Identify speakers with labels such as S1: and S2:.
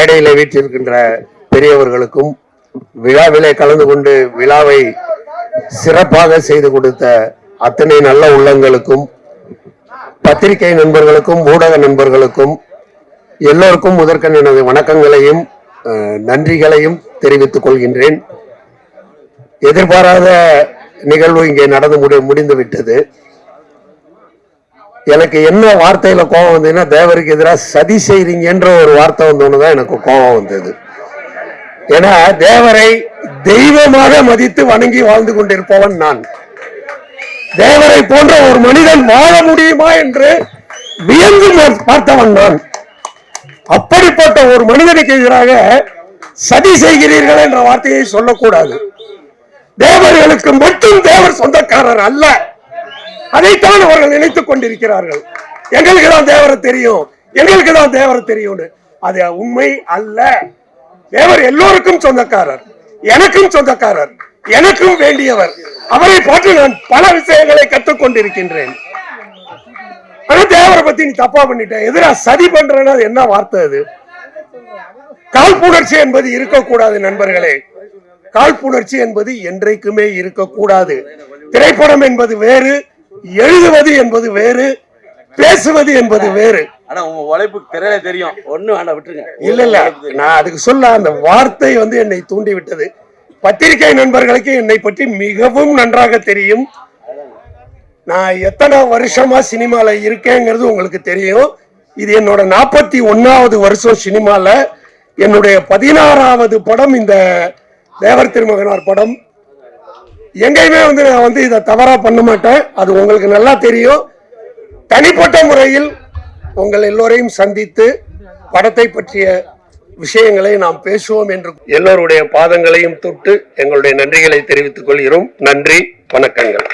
S1: மேடையில வீற்றிருக்கின்ற பெரியவர்களுக்கும் விழாவிலே கலந்து கொண்டு விழாவை சிறப்பாக செய்து கொடுத்த அத்தனை நல்ல உள்ளங்களுக்கும் பத்திரிகை நண்பர்களுக்கும் ஊடக நண்பர்களுக்கும் எல்லோருக்கும் முதற்கண் எனது வணக்கங்களையும் நன்றிகளையும் தெரிவித்துக் கொள்கின்றேன். எதிர்பாராத நிகழ்வு இங்கே நடந்து முடி முடிந்து எனக்கு என்ன வார்த்தையில கோபம் வந்ததுன்னா தேவருக்கு எதிராக சதி செய்றீங்கன்ற ஒரு வார்த்தை வந்தோன்னு தான் எனக்கு கோபம் வந்தது. ஏன்னா தேவரை தெய்வமாக மதித்து வணங்கி வாழ்ந்து கொண்டிருப்பவன் நான். தேவரை போன்ற ஒரு மனிதன் வாழ முடியுமா என்று வியந்து பார்த்தவன் நான். அப்படிப்பட்ட ஒரு மனிதனுக்கு எதிராக சதி செய்கிறீர்கள் என்ற வார்த்தையை சொல்லக்கூடாது. தேவர்களுக்கு மட்டும் தேவர் சொந்தக்காரர் அல்ல. அதைத்தான் அவர்கள் நினைத்துக் கொண்டிருக்கிறார்கள். எங்களுக்கு தான் தேவரை தெரியும். எங்களுக்கு தான் தேவரை தெரியும்னு. அது உண்மை அல்ல. தேவர் எல்லோருக்கும் சொந்தக்காரர். எனக்கும் சொந்தக்காரர். எனக்கும் வேண்டியவர். அவரை போட்டு நான் பல விஷயங்களை கற்றுக்கொண்டிருக்கின்றேன் ஆனா தேவரை பத்தி நீ தப்பா பண்ணிட்ட. எதிரா சதி பண்றேன்னா அது என்ன வார்த்தை அது? காழ்ப்புணர்ச்சி என்பது இருக்கக்கூடாது நண்பர்களே. காழ்ப்புணர்ச்சி என்பது என்றைக்குமே இருக்கக்கூடாது. திரைப்படம் என்பது வேறு எழுதுவது என்பது வேறு பேசுவது என்பது வேறு.
S2: ஆனா உங்க உழைப்பு திரையில தெரியும். ஒண்ணு வேண்டாம் விட்டுருங்க.
S1: இல்ல இல்ல. நான் அதுக்கு சொல்ல அந்த வார்த்தை வந்து என்னை தூண்டி விட்டது பத்திரிகை நண்பர்களுக்கு என்னை பற்றி மிகவும் நன்றாக தெரியும். நான் எத்தனை வருஷமா சினிமால இருக்கேங்கிறது உங்களுக்கு தெரியும். இது என்னோட நாற்பத்தி ஒன்னாவது வருஷம் சினிமால. என்னுடைய பதினாறாவது படம் இந்த தேவர் திருமகனார் படம். எங்கேயுமே வந்து நான் வந்து இதை தவறா பண்ண மாட்டேன். அது உங்களுக்கு நல்லா தெரியும். தனிப்பட்ட முறையில் உங்கள் எல்லோரையும் சந்தித்து படத்தை பற்றிய விஷயங்களை நாம் பேசுவோம் என்று எல்லோருடைய பாதங்களையும் தொட்டு எங்களுடைய நன்றிகளை தெரிவித்துக் கொள்கிறோம். நன்றி வணக்கங்கள்.